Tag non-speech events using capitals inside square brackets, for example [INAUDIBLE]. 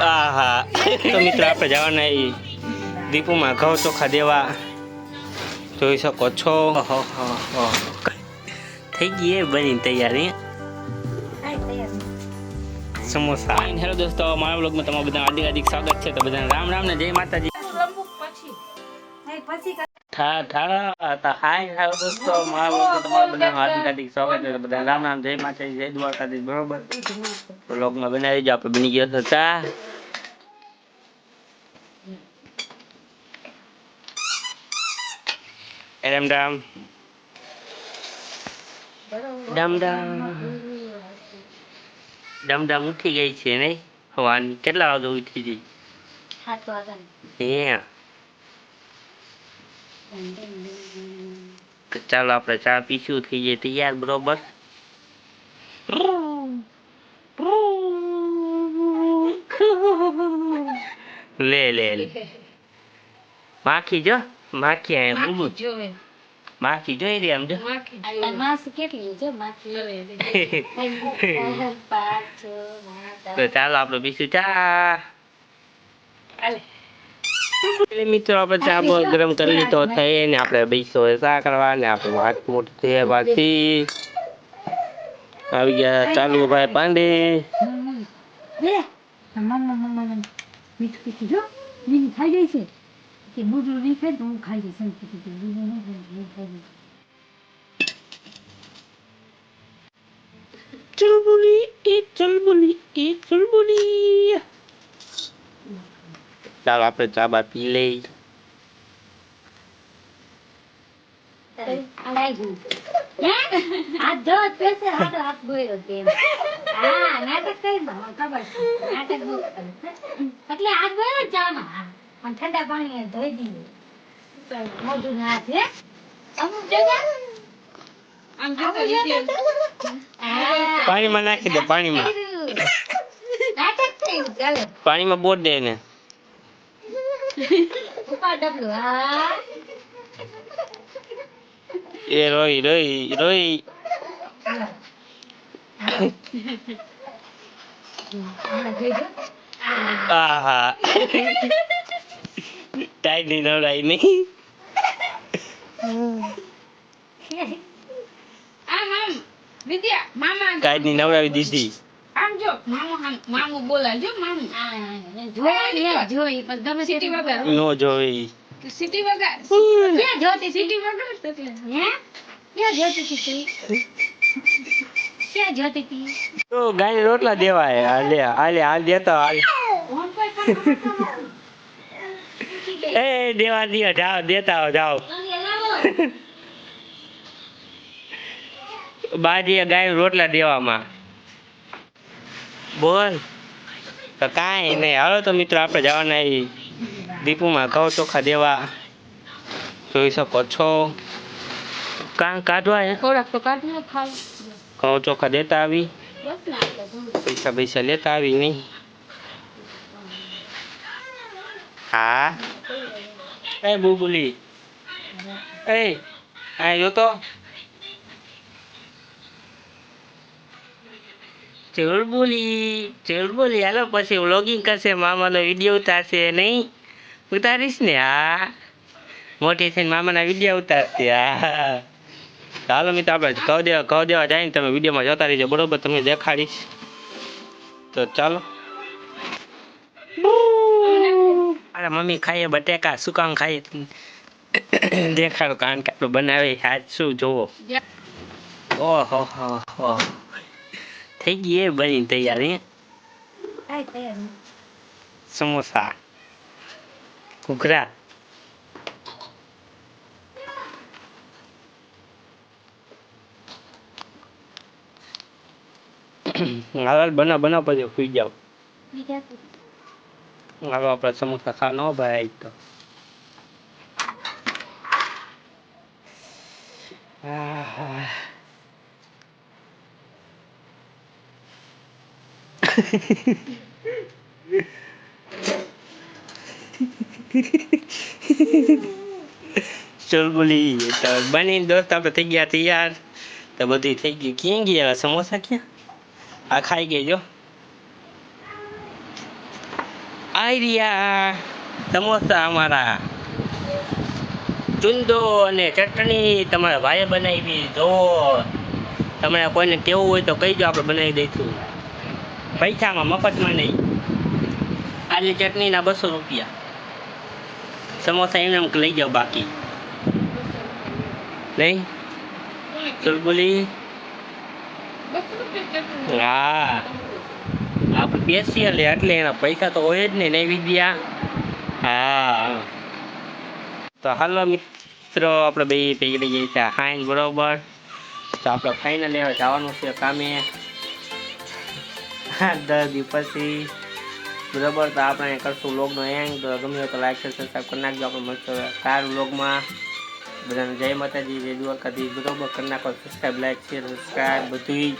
આહા. તો મિત્રો આપણે જવાના એ દીપુમાં ઘઉં ચોખા દેવા. જોઈ શકો છો. ઓહો, ઓહો. થઈ ગઈ એ બની તૈયારી. સમોસા. હેલો દોસ્તો મારા બ્લોગમાં તમારા બધા હાર્દિક હાર્દિક સ્વાગત છે. તો બધાને રામ રામ ને જય માતાજી. પછી ઠા ઠા તા હાય હેલો દોસ્તો મારા બ્લોગમાં તમારું બધા હાર્દિક હાર્દિક સ્વાગત છે તો બધાને રામ રામ જય માતાજી જય દ્વારકાધીશ બરોબર બ્લોગમાં બનાવી જો આપણે બની ગયો તો ચા રામ રામ બરોબર. ડમ ડમ ડમ ડમ ઉઠી ગઈ છે નહીં હવાની કેટલા વાગે ઉઠી ગઈ સાત વાગ્યાની. હે તો ચાલો આપણે ચા પીશું થઈ જાય તૈયાર બરોબર? લે લે લે. માખી જો માખી આયા બુબુ માખી જોઈ રહી આમ જો. કેટલી તો ચાલો આપણે પીશું ચા. એટલે મિત્રો આપણે ચા બહુ ગરમ કરી લીધો થઈ ને આપણે બેસો ચા કરવા ને આપણે વાત મોટી થઈ પાછી. આવી ગયા ચાલુ ભાઈ પાંડે. મમ્મી, લે. Mamma, mamma, mamma. મીઠું પીતું જો. મીઠું ખાઈ જાય છે. કે બુજરું નહીં ખાય તો હું ખાઈ જઈશ એમ કીધું કે નહીં ખાય તો હું ખાઈ જઈશ. ચલબુલી એ ચલબુલી એ ચલબુલી ચાલો આપણે ચા બા પી લઈ. ઠંડા પાણી ધોઈ દીધું. મોઢું ને અમુક જગ્યા. પાણીમાં નાખી દે પાણીમાં. પાણીમાં બોટ દે ને ઉપાડ ડબલું હા એ રોઈ રોઈ રોઈ હમણાં જોઈ જો આહા ટાઈટ નહીં નવડાય નહીં આમ આમ વિદ્યા મામા ટાઈટની નવડાવી દીધી આમ જો મામુ. આમ મામુ બોલાવજો મામુ આ જોઈ પણ ગમે સિટી વગર. નો જોઈ. સિટી વગર. ક્યાં જોતી સિટી વગર એટલે હે? ક્યાં જોતી હતી ક્યાં જોતી હતી તો ગાય રોટલા દેવાય. હાલે હાલે હાલ દેતા હાલ. એ દેવા દિયો જાઓ દેતા જાઓ. બાજીએ ગાય રોટલા દેવામાં. બોલ. તો કાંઈ નહીં. હાલો તો મિત્રો આપણે જવાના દીપુમાં ઘઉં ચોખા દેવા. જોઈ શકો છો. કાં કાઢવા થોડાક તો કાઢી ઘઉં ચોખા દેતા આવી. પૈસા પૈસા લેતા આવી નહીં હા. એ બુબુલી. એ આ જોતો ચુલબુલી ચુલબુલી હાલો પછી વ્લોગિંગ કરશે મામાનો વીડિયો ઉતારશે નહીં? ઉતારીશ ને? હા. મોટી થઈને મામાના વીડિયો ઉતારશે હા. ચાલો મિત્રો આપણે કહો દેવા કહો દેવા જાય ને તમે વિડીયોમાં જોતા રહીજો બરોબર? તમને દેખાડીશ. તો ચાલો. અરે મમ્મી ખાઈએ બટેકા શું કામ ખાઈએ? દેખાડો કારણ કે આપણે બનાવે આજ શું જોવો? ઓહો હો હો. થઈ ગઈ બની તૈયારી સમોસા ઘૂઘરા હાલ બનાવ બનાવ પછી સુઈ જાવ હાલો આપણે સમોસા ખાવા ન ભાઈ તો આહા. ચુલબુલી તો બની દોસ્ત આપણે થઈ ગયા તૈયાર. તો બધું થઈ ગયું. ક્યાં ગયા સમોસા ક્યાં? આ ખાઈ ગઈ જો. આઈ સમોસા અમારા. ચુંદો અને ચટણી તમારા ભાઈએ બનાવી. જો તમારે કોઈને કેવું હોય તો કહીજો આપણે બનાવી દઈશું. પૈસામાં મફતમાં નહીં. આજે ચટણીના બસો રૂપિયા. સમોસા એમને એમ લઈ જાઓ બાકી. નહીં? ચુલબુલી હા. આપણે બેસીએ લે એટલે એના પૈસા તો હોય જ ને નહીં વિદ્યા? હા. તો હાલો મિત્રો, આપણે બે જઈએ છે હાઈન બરોબર. તો આપણે ફાઇનલ લેવા જવાનું છે કામે. [LAUGHS] દસ દિવસ પછી બરોબર, તો આપણે કરશું લોગનો એન્ડ તો ગમે તો લાઈક છે સબસ્ક્રાઈબ કરી નાખજો. આપણે મળશે સારું લોગમાં બધાને જય માતાજી, જય દ્વારકાથી બરોબર, કરી નાખો. સબસ્ક્રાઈબ લાઈક શેર સબસ્ક્રાઈબ બધું